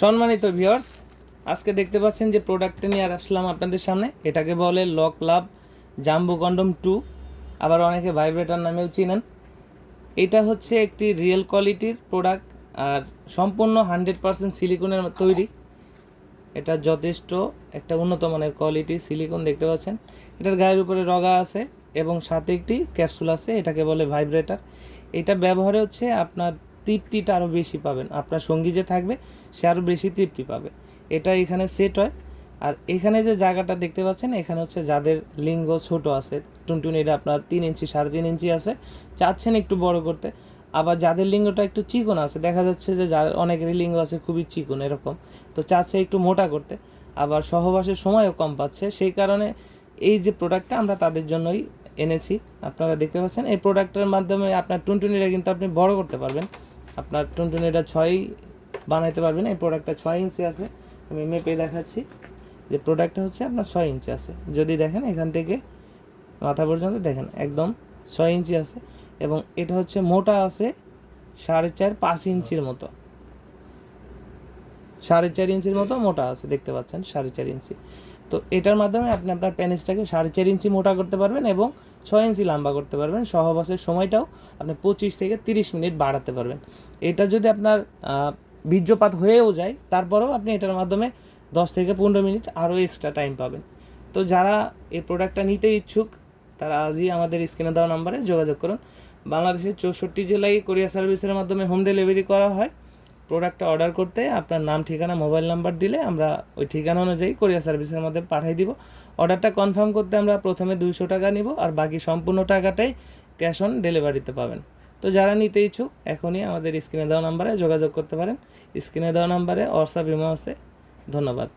সম্মানিত ভিউয়ার্স আজকে দেখতে পাচ্ছেন যে প্রোডাক্টটা নিয়ে আর আসলাম আপনাদের সামনে। এটাকে বলে লক লাভ জাম্বু কন্ডম টু আবার অনেকে ভাইব্রেটার নামেও চিনেন। এটা হচ্ছে একটি রিয়েল কোয়ালিটির প্রোডাক্ট আর সম্পূর্ণ হান্ড্রেড পারসেন্ট সিলিকনের তৈরি। এটা যথেষ্ট একটা উন্নত মানের কোয়ালিটি সিলিকন দেখতে পাচ্ছেন। এটার গায়ের উপরে রগা আছে এবং সাথে একটি ক্যাপসুল আছে, এটাকে বলে ভাইব্রেটার এটা ব্যবহারে হচ্ছে আপনার তৃপ্তিটা আরও বেশি পাবেন। আপনার সঙ্গী যে থাকবে, সে আরও বেশি তৃপ্তি পাবে। এটা এখানে সেট হয়। আর এখানে যে জায়গাটা দেখতে পাচ্ছেন, এখানে হচ্ছে যাদের লিঙ্গ ছোট আছে টুনটুনিটা আপনার তিন ইঞ্চি, সাড়ে তিন ইঞ্চি আছে, চাচ্ছেন একটু বড় করতে। আবার যাদের লিঙ্গটা একটু চিকন আছে, দেখা যাচ্ছে যে যাদের অনেকেরই লিঙ্গ আছে খুবই চিকন এরকম, তো চাচ্ছে একটু মোটা করতে। আবার সহবাসের সময়ও কম পাচ্ছে, সেই কারণে এই যে প্রোডাক্টটা আমরা তাদের জন্যই এনেছি। আপনারা দেখতে পাচ্ছেন, এই প্রোডাক্টের মাধ্যমে আপনার টুনটুনিটা কিন্তু আপনি বড় করতে পারবেন। আপনার টুনটুনিটা ছয় বানাইতে পারবেন, এই প্রোডাক্টটা ছয় ইঞ্চি আছে। আমি মেপে দেখাচ্ছি যে প্রোডাক্টটা হচ্ছে আপনার ছয় ইঞ্চি আছে। যদি দেখেন এখান থেকে মাথা পর্যন্ত দেখেন, একদম ছয় ইঞ্চি আছে এবং এটা হচ্ছে মোটা আছে সাড়ে চার পাঁচ ইঞ্চির মতো। সাড়ে চার ইঞ্চির মতো মোটা আছে, দেখতে পাচ্ছেন, সাড়ে চার ইঞ্চি। তো এটার মাধ্যমে আপনি আপনার প্যানিসটাকে সাড়ে চার ইঞ্চি মোটা করতে পারবেন এবং ছয় ইঞ্চি লম্বা করতে পারবেন। সহবাসের সময়টাও আপনি পঁচিশ থেকে তিরিশ মিনিট বাড়াতে পারবেন। এটা যদি আপনার বীর্যপাত হয়েও যায়, তারপরেও আপনি এটার মাধ্যমে দশ থেকে পনেরো মিনিট আরও এক্সট্রা টাইম পাবেন। তো যারা এই প্রোডাক্টটা নিতে ইচ্ছুক, তারা আজই আমাদের স্ক্রিনে দেওয়া নাম্বারে যোগাযোগ করুন। বাংলাদেশের চৌষট্টি জেলায় কোরিয়ার সার্ভিসের মাধ্যমে হোম ডেলিভারি করা হয়। প্রোডাক্টটা অর্ডার করতে আপনার নাম, ঠিকানা মোবাইল নাম্বার দিলে আমরা ওই ঠিকানা অনুযায়ী কোরিয়ার সার্ভিসের মধ্যে পাঠিয়ে দিব। অর্ডারটা কনফার্ম করতে আমরা প্রথমে দুইশো টাকা নিব আর বাকি সম্পূর্ণ টাকাটাই ক্যাশ অন ডেলিভারিতে পাবেন। তো যারা নিতে ইচ্ছুক, এখনই আমাদের স্ক্রিনে দেওয়া নাম্বারে যোগাযোগ করতে পারেন। স্ক্রিনে দেওয়া নাম্বারে হোয়াটসঅ্যাপ ইমো আছে। ধন্যবাদ।